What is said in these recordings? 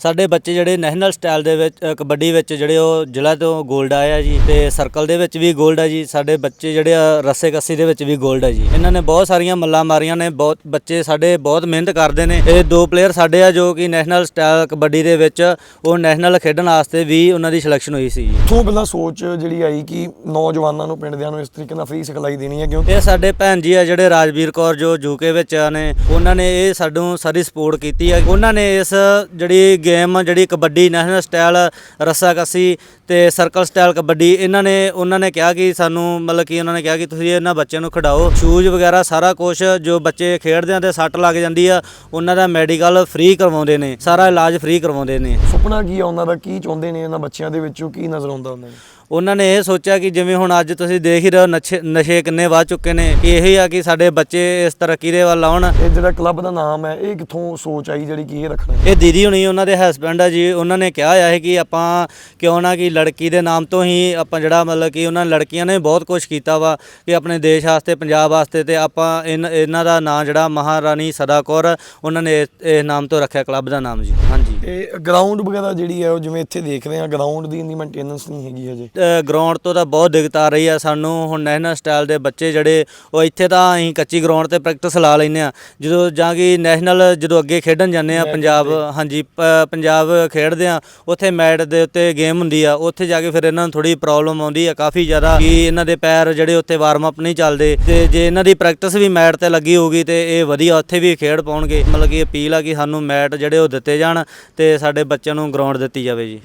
ਸਾਡੇ ਬੱਚੇ ਜਿਹੜੇ ਨੈਸ਼ਨਲ ਸਟਾਈਲ ਦੇ ਵਿੱਚ ਕਬੱਡੀ ਵਿੱਚ ਜਿਹੜੇ ਉਹ ਜ਼ਿਲ੍ਹਾ ਤੋਂ ਗੋਲਡ ਆਏ ਆ ਜੀ ਤੇ ਸਰਕਲ ਦੇ ਵਿੱਚ ਵੀ ਗੋਲਡ ਆ ਜੀ ਸਾਡੇ ਬੱਚੇ ਜਿਹੜੇ ਆ, ਰੱਸੇ ਕੱਸੀ ਦੇ ਵਿੱਚ ਵੀ ਗੋਲਡ ਆ ਜੀ। ਇਹਨਾਂ ਨੇ ਬਹੁਤ ਸਾਰੀਆਂ ਮੱਲਾਂ ਮਾਰੀਆਂ ਨੇ ਬਹੁਤ ਬੱਚੇ ਸਾਡੇ ਬਹੁਤ ਮਿਹਨਤ ਕਰਦੇ ਨੇ। ਇਹ ਦੋ ਪਲੇਅਰ ਸਾਡੇ ਆ ਜੋ ਕਿ ਨੈਸ਼ਨਲ ਸਟਾਈਲ ਕਬੱਡੀ ਦੇ ਵਿੱਚ ਉਹ ਨੈਸ਼ਨਲ ਖੇਡਣ ਵਾਸਤੇ ਵੀ ਉਹਨਾਂ ਦੀ ਸਿਲੈਕਸ਼ਨ ਹੋਈ ਸੀ ਜੀ। ਤੋਂ ਪਹਿਲਾਂ ਸੋਚ ਜਿਹੜੀ ਆਈ ਕਿ ਨੌਜਵਾਨਾਂ ਨੂੰ ਪਿੰਡ ਦਿਆਂ ਨੂੰ ਇਸ ਤਰੀਕੇ ਨਾਲ ਫ੍ਰੀ ਸਿਖਲਾਈ ਦੇਣੀ ਹੈ ਕਿਉਂਕਿ ਇਹ ਸਾਡੇ ਭੈਣ ਜੀ ਆ ਜਿਹੜੇ ਰਾਜਵੀਰ ਕੌਰ ਜੋ ਯੂਕੇ ਵਿੱਚ ਆ ਨੇ ਉਹਨਾਂ ਨੇ ਇਹ ਸਾਨੂੰ ਸਾਰੀ ਸਪੋਰਟ ਕੀਤੀ ਹੈ ਉਹਨਾਂ ਨੇ ਇਸ ਜਿਹੜੀ ਗੇਮ ਜਿਹੜੀ ਕਬੱਡੀ ਨੈਸ਼ਨਲ ਸਟਾਈਲ ਰੱਸਾਕੱਸੀ ਤੇ ਸਰਕਲ ਸਟਾਈਲ ਕਬੱਡੀ, ਇਹਨਾਂ ਨੇ, ਉਹਨਾਂ ਨੇ ਕਿਹਾ ਕਿ ਸਾਨੂੰ ਮਤਲਬ ਕਿ ਉਹਨਾਂ ਨੇ ਕਿਹਾ ਕਿ ਤੁਸੀਂ ਇਹਨਾਂ ਬੱਚਿਆਂ ਨੂੰ ਖਿਡਾਓ। ਸ਼ੂਜ਼ ਵਗੈਰਾ ਸਾਰਾ ਕੁਝ ਜੋ ਬੱਚੇ ਖੇਡਦੇ ਆ ਤੇ ਸੱਟ ਲੱਗ ਜਾਂਦੀ ਆ, ਉਹਨਾਂ ਦਾ ਮੈਡੀਕਲ ਫ੍ਰੀ ਕਰਵਾਉਂਦੇ ਨੇ, ਸਾਰਾ ਇਲਾਜ ਫ੍ਰੀ ਕਰਵਾਉਂਦੇ ਨੇ। ਸੁਪਨਾ ਕੀ ਆ ਉਹਨਾਂ ਦਾ? ਕੀ ਚਾਹੁੰਦੇ ਨੇ ਇਹਨਾਂ ਬੱਚਿਆਂ ਦੇ ਵਿੱਚੋਂ? ਕੀ ਨਜ਼ਰ ਆਉਂਦਾ ਉਹਨਾਂ ਨੂੰ? ਉਹਨਾਂ ਨੇ ਇਹ ਸੋਚਿਆ ਕਿ ਜਿਵੇਂ ਹੁਣ ਅੱਜ ਤੁਸੀਂ ਦੇਖ ਹੀ ਰਹੇ ਹੋ ਨਸ਼ੇ ਨਸ਼ੇ ਕਿੰਨੇ ਵੱਧ ਚੁੱਕੇ ਨੇ ਇਹੀ ਆ ਕਿ ਸਾਡੇ ਬੱਚੇ ਇਸ ਤਰੱਕੀ ਦੇ ਵੱਲ ਆਉਣ। ਇਹ ਜਿਹੜਾ ਕਲੱਬ ਦਾ ਨਾਮ ਹੈ ਇਹ ਕਿੱਥੋਂ ਸੋਚ ਆਈ ਜਿਹੜੀ ਕਿ ਇਹ ਰੱਖਣਾ? ਇਹ ਦੀਦੀ ਹੁਣੀ ਉਹਨਾਂ ਦੇ ਹਸਬੰਡ ਆ ਜੀ ਉਹਨਾਂ ਨੇ ਕਿਹਾ ਹੈ ਕਿ ਆਪਾਂ ਕਿਉਂ ਨਾ ਕਿ ਲੜਕੀ ਦੇ ਨਾਮ ਤੋਂ ਹੀ ਆਪਾਂ ਜਿਹੜਾ ਮਤਲਬ ਕਿ ਉਹਨਾਂ ਲੜਕੀਆਂ ਨੇ ਬਹੁਤ ਕੁਝ ਕੀਤਾ ਵਾ ਕਿ ਆਪਣੇ ਦੇਸ਼ ਵਾਸਤੇ ਪੰਜਾਬ ਵਾਸਤੇ ਤੇ ਆਪਾਂ ਇਹਨਾਂ ਦਾ ਨਾਂ ਜਿਹੜਾ ਮਹਾਰਾਣੀ ਸਦਾ ਕੌਰ ਉਹਨਾਂ ਨੇ ਇਸ ਨਾਮ ਤੋਂ ਰੱਖਿਆ ਕਲੱਬ ਦਾ ਨਾਮ ਜੀ। ਹਾਂਜੀ। ਇਹ ਗਰਾਊਂਡ ਵਗੈਰਾ ਜਿਹੜੀ ਹੈ ਉਹ ਜਿਵੇਂ ਇੱਥੇ ਦੇਖ ਰਹੇ ਆ ਗਰਾਊਂਡ ਦੀ ਇੰਨੀ ਮੇਨਟੇਨੈਂਸ ਨਹੀਂ ਹੈਗੀ ਹਜੇ। ਗਰਾਊਂਡ ਤੋਂ ਤਾਂ ਬਹੁਤ ਦਿੱਕਤ ਆ ਰਹੀ ਆ ਸਾਨੂੰ। ਹੁਣ ਨੈਸ਼ਨਲ ਸਟਾਈਲ ਦੇ ਬੱਚੇ ਜਿਹੜੇ ਉਹ ਇੱਥੇ ਤਾਂ ਅਸੀਂ ਕੱਚੀ ਗਰਾਊਂਡ ਤੇ ਪ੍ਰੈਕਟਿਸ ਲਾ ਲੈਂਦੇ ਆ। ਜਦੋਂ ਜਾਂ ਕਿ ਨੈਸ਼ਨਲ ਜਦੋਂ ਅੱਗੇ ਖੇਡਣ ਜਾਂਦੇ ਆ ਪੰਜਾਬ ਹਾਂਜੀ ਪੰਜਾਬ ਖੇਡਦੇ ਆ ਉੱਥੇ ਮੈਟ ਦੇ ਉੱਤੇ ਗੇਮ ਹੁੰਦੀ ਆ। ਉੱਥੇ ਜਾ ਕੇ ਫਿਰ ਇਹਨਾਂ ਨੂੰ ਥੋੜੀ ਪ੍ਰੋਬਲਮ ਆਉਂਦੀ ਆ ਕਾਫੀ ਜ਼ਿਆਦਾ ਕਿ ਇਹਨਾਂ ਦੇ ਪੈਰ ਜਿਹੜੇ ਉੱਥੇ ਵਾਰਮ ਅਪ ਨਹੀਂ ਚੱਲਦੇ। ਤੇ ਜੇ ਇਹਨਾਂ ਦੀ ਪ੍ਰੈਕਟਿਸ ਵੀ ਮੈਟ ਤੇ ਲੱਗੀ ਹੋਊਗੀ ਤੇ ਇਹ ਵਧੀਆ ਉੱਥੇ ਵੀ ਖੇਡ ਪਾਉਣਗੇ। ਮਤਲਬ ਕਿ ਅਪੀਲ ਆ ਕਿ ਸਾਨੂੰ ਮੈਟ ਜਿਹੜੇ ਉਹ ਦਿੱਤੇ ਜਾਣ ਤੇ ਸਾਡੇ ਬੱਚਿਆਂ ਨੂੰ ਗਰਾਊਂਡ ਦਿੱਤੀ ਜਾਵੇ ਜੀ।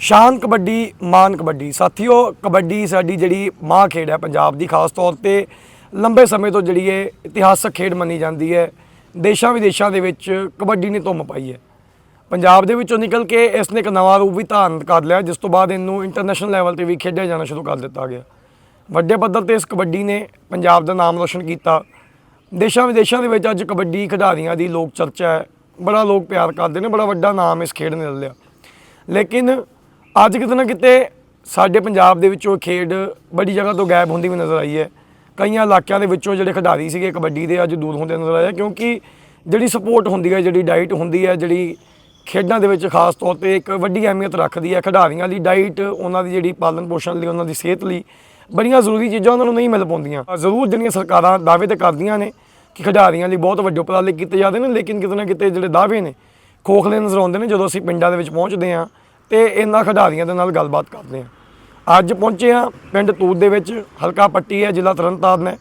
ਸ਼ਾਨ ਕਬੱਡੀ ਮਾਨ ਕਬੱਡੀ। ਸਾਥੀਓ ਕਬੱਡੀ ਸਾਡੀ ਜਿਹੜੀ ਮਾਂ ਖੇਡ ਹੈ ਪੰਜਾਬ ਦੀ, ਖਾਸ ਤੌਰ ਤੇ ਲੰਬੇ ਸਮੇਂ ਤੋਂ ਜਿਹੜੀ ਇਹ ਇਤਿਹਾਸਕ ਖੇਡ ਮੰਨੀ ਜਾਂਦੀ ਹੈ, ਦੇਸ਼ਾਂ ਵਿਦੇਸ਼ਾਂ ਦੇ ਵਿੱਚ ਕਬੱਡੀ ਨੇ ਧੁੰਮ ਪਾਈ ਹੈ। ਪੰਜਾਬ ਦੇ ਵਿੱਚੋਂ ਨਿਕਲ ਕੇ ਇਸ ਨੇ ਇੱਕ ਨਵਾਂ ਰੂਪ ਵੀ ਧਾਰਨ ਕਰ ਲਿਆ, ਜਿਸ ਤੋਂ ਬਾਅਦ ਇਹਨੂੰ ਇੰਟਰਨੈਸ਼ਨਲ ਲੈਵਲ ਤੇ ਵੀ ਖੇਡਿਆ ਜਾਣਾ ਸ਼ੁਰੂ ਕਰ ਦਿੱਤਾ ਗਿਆ। ਵੱਡੇ ਪੱਧਰ ਤੇ ਇਸ ਕਬੱਡੀ ਨੇ ਪੰਜਾਬ ਦਾ ਨਾਮ ਰੋਸ਼ਨ ਕੀਤਾ। ਦੇਸ਼ਾਂ ਵਿਦੇਸ਼ਾਂ ਦੇ ਵਿੱਚ ਅੱਜ ਕਬੱਡੀ ਖਿਡਾਰੀਆਂ ਦੀ ਲੋਕ ਚਰਚਾ ਹੈ, ਬੜਾ ਲੋਕ ਪਿਆਰ ਕਰਦੇ ਨੇ, ਬੜਾ ਵੱਡਾ ਨਾਮ ਇਸ ਖੇਡ ਨੇ ਲਿਆ। ਲੇਕਿਨ ਅੱਜ ਕਿਤੇ ਨਾ ਕਿਤੇ ਸਾਡੇ ਪੰਜਾਬ ਦੇ ਵਿੱਚੋਂ ਖੇਡ ਬੜੀ ਜਗ੍ਹਾ ਤੋਂ ਗਾਇਬ ਹੁੰਦੀ ਵੀ ਨਜ਼ਰ ਆਈ ਹੈ। ਕਈਆਂ ਇਲਾਕਿਆਂ ਦੇ ਵਿੱਚੋਂ ਜਿਹੜੇ ਖਿਡਾਰੀ ਸੀਗੇ, ਕਬੱਡੀ ਦੇ ਅੱਜ ਦੂਰ ਹੁੰਦੇ ਨਜ਼ਰ ਆਏ ਕਿਉਂਕਿ ਜਿਹੜੀ ਸਪੋਰਟ ਹੁੰਦੀ ਹੈ, ਜਿਹੜੀ ਡਾਈਟ ਹੁੰਦੀ ਹੈ, ਜਿਹੜੀ ਖੇਡਾਂ ਦੇ ਵਿੱਚ ਖਾਸ ਤੌਰ ਤੇ ਇੱਕ ਵੱਡੀ ਅਹਿਮੀਅਤ ਰੱਖਦੀ ਹੈ ਖਿਡਾਰੀਆਂ ਲਈ। ਡਾਈਟ ਉਹਨਾਂ ਦੀ ਜਿਹੜੀ ਪਾਲਣ ਪੋਸ਼ਣ ਲਈ, ਉਹਨਾਂ ਦੀ ਸਿਹਤ ਲਈ ਬੜੀਆਂ ਜ਼ਰੂਰੀ ਚੀਜ਼ਾਂ ਉਹਨਾਂ ਨੂੰ ਨਹੀਂ ਮਿਲ ਪਾਉਂਦੀਆਂ। ਜ਼ਰੂਰ ਜਿਹੜੀਆਂ ਸਰਕਾਰਾਂ ਦਾਅਵੇ ਤੇ ਕਰਦੀਆਂ ਨੇ ਕਿ ਖਿਡਾਰੀਆਂ ਲਈ ਬਹੁਤ ਵੱਡੇ ਉਪਰਾਲੇ ਕੀਤੇ ਜਾਂਦੇ ਨੇ, ਲੇਕਿਨ ਕਿਤੇ ਨਾ ਕਿਤੇ ਜਿਹੜੇ ਦਾਅਵੇ ਨੇ, ਖੋਖਲੇ ਨਜ਼ਰ ਆਉਂਦੇ ਨੇ ਜਦੋਂ ਅਸੀਂ ਪਿੰਡਾਂ ਦੇ ਵਿੱਚ ਪਹੁੰਚਦੇ ਹਾਂ ਤੇ ਇਹਨਾਂ ਖਿਡਾਰੀਆਂ ਦੇ ਨਾਲ ਗੱਲਬਾਤ ਕਰਦੇ ਹਾਂ। ਅੱਜ ਪਹੁੰਚੇ ਹਾਂ ਪਿੰਡ ਤੂਤ ਦੇ ਵਿੱਚ, ਹਲਕਾ ਪੱਟੀ ਹੈ, ਜ਼ਿਲ੍ਹਾ ਤਰਨਤਾਰਨ ਹੈ,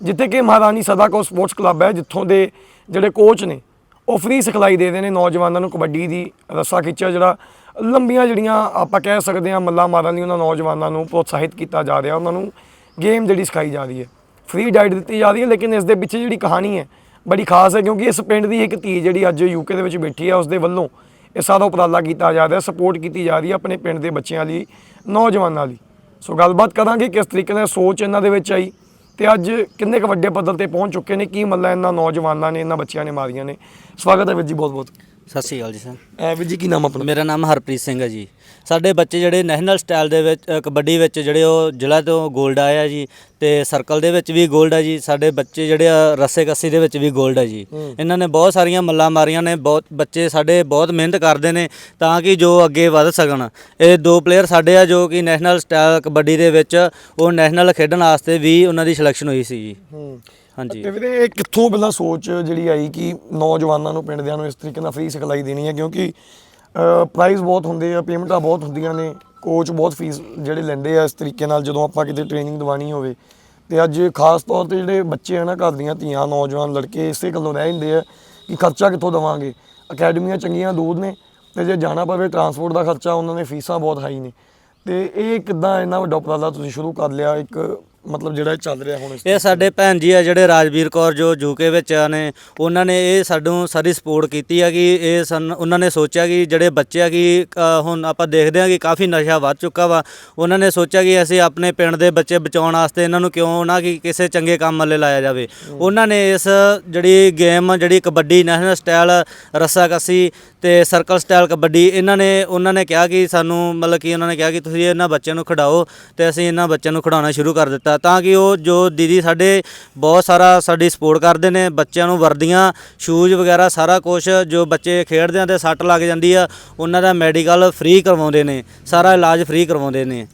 ਜਿੱਥੇ ਕਿ ਮਹਾਰਾਣੀ ਸਦਾ ਕੋ ਸਪੋਰਟਸ ਕਲੱਬ ਹੈ, ਜਿੱਥੋਂ ਦੇ ਜਿਹੜੇ ਕੋਚ ਨੇ, ਉਹ ਫ੍ਰੀ ਸਿਖਲਾਈ ਦੇ ਰਹੇ ਨੇ ਨੌਜਵਾਨਾਂ ਨੂੰ ਕਬੱਡੀ ਦੀ ਰੱਸਾ ਖਿੱਚਿਆ, ਜਿਹੜਾ ਲੰਬੀਆਂ ਜਿਹੜੀਆਂ ਆਪਾਂ ਕਹਿ ਸਕਦੇ ਹਾਂ ਮੱਲਾ ਮਾਰਨ ਲਈ ਉਹਨਾਂ ਨੌਜਵਾਨਾਂ ਨੂੰ ਪ੍ਰੋਤਸਾਹਿਤ ਕੀਤਾ ਜਾ ਰਿਹਾ, ਉਹਨਾਂ ਨੂੰ ਗੇਮ ਜਿਹੜੀ ਸਿਖਾਈ ਜਾ ਰਹੀ ਹੈ। ਫ੍ਰੀ ਡਾਈਟ ਦਿੱਤੀ ਜਾ ਰਹੀ ਹੈ, ਲੇਕਿਨ ਇਸ ਦੇ ਪਿੱਛੇ ਜਿਹੜੀ ਕਹਾਣੀ ਹੈ, ਬੜੀ ਖਾਸ ਹੈ, ਕਿਉਂਕਿ ਇਸ ਪਿੰਡ ਦੀ ਇੱਕ ਧੀ ਜਿਹੜੀ ਅੱਜ ਯੂਕੇ ਦੇ ਵਿੱਚ ਬੈਠੀ ਹੈ ਉਸ ਦੇ ਵੱਲੋਂ ਇਹ ਸਾਰਾ ਉਪਰਾਲਾ ਕੀਤਾ ਜਾ ਰਿਹਾ ਸਪੋਰਟ ਕੀਤੀ ਜਾ ਰਹੀ ਹੈ ਆਪਣੇ ਪਿੰਡ ਦੇ ਬੱਚਿਆਂ ਲਈ, ਨੌਜਵਾਨਾਂ ਲਈ। ਸੋ ਗੱਲਬਾਤ ਕਰਾਂਗੇ ਕਿਸ ਤਰੀਕੇ ਨਾਲ ਸੋਚ ਇਹਨਾਂ ਦੇ ਵਿੱਚ ਆਈ ਤੇ ਅੱਜ ਕਿੰਨੇ ਕੁ ਵੱਡੇ ਪੱਧਰ ਤੇ ਪਹੁੰਚ ਚੁੱਕੇ ਨੇ, ਕੀ ਮੱਲਾ ਇਹਨਾਂ ਨੌਜਵਾਨਾਂ ਨੇ, ਇਹਨਾਂ ਬੱਚਿਆਂ ਨੇ ਮਾਰੀਆਂ ਨੇ। ਸਵਾਗਤ ਹੈ ਵੀਰ ਜੀ ਬਹੁਤ ਬਹੁਤ ਸਤਿ ਸ਼੍ਰੀ ਅਕਾਲ ਜੀ ਸਰ। ਐ ਵੀਰ ਜੀ ਕੀ ਨਾਮ ਆਪਣਾ? ਮੇਰਾ ਨਾਮ ਹਰਪ੍ਰੀਤ ਸਿੰਘ ਹੈ ਜੀ। ਸਾਡੇ ਬੱਚੇ ਜਿਹੜੇ ਨੈਸ਼ਨਲ ਸਟਾਈਲ ਦੇ ਵਿੱਚ ਕਬੱਡੀ ਵਿੱਚ ਜਿਹੜੇ ਉਹ ਜ਼ਿਲ੍ਹਾ ਤੋਂ 골ਡ ਆਇਆ ਜੀ ਤੇ ਸਰਕਲ ਦੇ ਵਿੱਚ ਵੀ 골ਡ ਹੈ ਜੀ। ਸਾਡੇ ਬੱਚੇ ਜਿਹੜੇ ਆ, ਰੱਸੇ ਕੱਸੀ ਦੇ ਵਿੱਚ ਵੀ 골ਡ ਹੈ। ਜੀ ਇਹਨਾਂ ਨੇ ਬਹੁਤ ਸਾਰੀਆਂ ਮੱਲਾਂ ਮਾਰੀਆਂ ਨੇ ਬਹੁਤ ਬੱਚੇ ਸਾਡੇ ਬਹੁਤ ਮਿਹਨਤ ਕਰਦੇ ਨੇ ਤਾਂ ਕਿ ਜੋ ਅੱਗੇ ਵੱਧ ਸਕਣ। ਇਹ ਦੋ ਪਲੇਅਰ ਸਾਡੇ ਆ ਜੋ ਕਿ ਨੈਸ਼ਨਲ ਸਟਾਈਲ ਕਬੱਡੀ ਦੇ ਵਿੱਚ ਉਹ ਨੈਸ਼ਨਲ ਖੇਡਣ ਵਾਸਤੇ ਵੀ ਉਹਨਾਂ ਦੀ ਸਿਲੈਕਸ਼ਨ ਹੋਈ ਸੀ ਜੀ। ਹਾਂਜੀ। ਤੇ ਵੀਰੇ, ਇਹ ਕਿੱਥੋਂ ਪਹਿਲਾਂ ਸੋਚ ਜਿਹੜੀ ਆਈ ਕਿ ਨੌਜਵਾਨਾਂ ਨੂੰ ਪਿੰਡਦਿਆਂ ਨੂੰ ਇਸ ਤਰੀਕੇ ਨਾਲ ਫ੍ਰੀ ਸਿਖਲਾਈ ਦੇਣੀ ਹੈ? ਕਿਉਂਕਿ ਪ੍ਰਾਈਜ਼ ਬਹੁਤ ਹੁੰਦੇ ਆ ਪੇਮੈਂਟਾਂ ਬਹੁਤ ਹੁੰਦੀਆਂ ਨੇ ਕੋਚ ਬਹੁਤ ਫੀਸ ਜਿਹੜੇ ਲੈਂਦੇ ਆ ਇਸ ਤਰੀਕੇ ਨਾਲ, ਜਦੋਂ ਆਪਾਂ ਕਿਤੇ ਟ੍ਰੇਨਿੰਗ ਦਿਵਾਣੀ ਹੋਵੇ। ਤੇ ਅੱਜ ਖਾਸ ਤੌਰ ਤੇ ਜਿਹੜੇ ਬੱਚੇ ਆ ਨਾ, ਘਰ ਦੀਆਂ ਧੀਆਂ, ਨੌਜਵਾਨ, ਲੜਕੇ, ਇਸੇ ਗੱਲੋਂ ਰਹਿ ਜਾਂਦੇ ਆ ਕਿ ਖਰਚਾ ਕਿੱਥੋਂ ਦਵਾਂਗੇ? ਅਕੈਡਮੀਆਂ ਚੰਗੀਆਂ ਦੂਰ ਨੇ ਤੇ ਜੇ ਜਾਣਾ ਪਵੇ ਟਰਾਂਸਪੋਰਟ ਦਾ ਖਰਚਾ, ਉਹਨਾਂ ਦੇ ਫੀਸਾਂ ਬਹੁਤ ਹਾਈ ਨੇ। ਤੇ ਇਹ ਕਿੱਦਾਂ ਇੰਨਾ ਵੱਡਾ ਉਪਰਾਲਾ ਤੁਸੀਂ ਸ਼ੁਰੂ ਕਰ ਲਿਆ? ਇੱਕ ਮਤਲਬ ਜਿਹੜਾ ਇਹ ਚੱਲ ਰਿਹਾ ਹੁਣ ਇਸ ਇਹ ਸਾਡੇ ਭੈਣ ਜੀ ਆ ਜਿਹੜੇ ਰਾਜਵੀਰ ਕੌਰ ਜੋ ਯੂਕੇ ਵਿੱਚ ਆ ਨੇ ਉਹਨਾਂ ਨੇ ਇਹ ਸਾਨੂੰ ਸਾਰੀ ਸਪੋਰਟ ਕੀਤੀ ਆ ਕਿ ਇਹ ਸਨ ਉਹਨਾਂ ਨੇ ਸੋਚਿਆ ਕਿ ਜਿਹੜੇ ਬੱਚੇ ਆ ਕਿ ਅ, ਹੁਣ ਆਪਾਂ ਦੇਖਦੇ ਆ ਕਿ ਕਾਫੀ ਨਸ਼ਾ ਵੱਧ ਚੁੱਕਾ ਵਾ। ਉਹਨਾਂ ਨੇ ਸੋਚਿਆ ਕਿ ਅਸੀਂ ਆਪਣੇ ਪਿੰਡ ਦੇ ਬੱਚੇ ਬਚਾਉਣ ਵਾਸਤੇ ਇਹਨਾਂ ਨੂੰ ਕਿਉਂ ਨਾ ਕਿ ਕਿਸੇ ਚੰਗੇ ਕੰਮ ਵੱਲੇ ਲਾਇਆ ਜਾਵੇ। ਉਹਨਾਂ ਨੇ ਇਸ ਜਿਹੜੀ ਗੇਮ ਜਿਹੜੀ ਕਬੱਡੀ ਨੈਸ਼ਨਲ ਸਟਾਈਲ ਰੱਸਾਕੱਸੀ ਤੇ ਸਰਕਲ ਸਟਾਈਲ ਕਬੱਡੀ ਇਹਨਾਂ ਨੇ ਉਹਨਾਂ ਨੇ ਕਿਹਾ ਕਿ ਸਾਨੂੰ ਮਤਲਬ ਕਿ ਉਹਨਾਂ ਨੇ ਕਿਹਾ ਕਿ ਤੁਸੀਂ ਇਹਨਾਂ ਬੱਚਿਆਂ ਨੂੰ ਖਿਡਾਓ ਤੇ ਅਸੀਂ ਇਹਨਾਂ ਬੱਚਿਆਂ ਨੂੰ ਖਿਡਾਉਣਾ ਸ਼ੁਰੂ ਕਰ ਦਿੱਤਾ। ਵਗੈਰਾ ਤਾਂ ਕਿ ਉਹ ਜੋ ਦੀਦੀ ਸਾਡੇ ਬਹੁਤ ਸਾਰਾ ਸਾਡੀ ਸਪੋਰਟ ਕਰਦੇ ਨੇ ਬੱਚਿਆਂ ਨੂੰ ਵਰਦੀਆਂ ਸ਼ੂਜ਼ ਵਗੈਰਾ ਸਾਰਾ ਕੁਝ ਜੋ ਬੱਚੇ ਖੇਡਦੇ ਆ ਤੇ ਸੱਟ ਲੱਗ ਜਾਂਦੀ ਆ ਉਹਨਾਂ ਦਾ ਮੈਡੀਕਲ ਫ੍ਰੀ ਕਰਵਾਉਂਦੇ ਨੇ ਸਾਰਾ ਇਲਾਜ ਫ੍ਰੀ ਕਰਵਾਉਂਦੇ ਨੇ।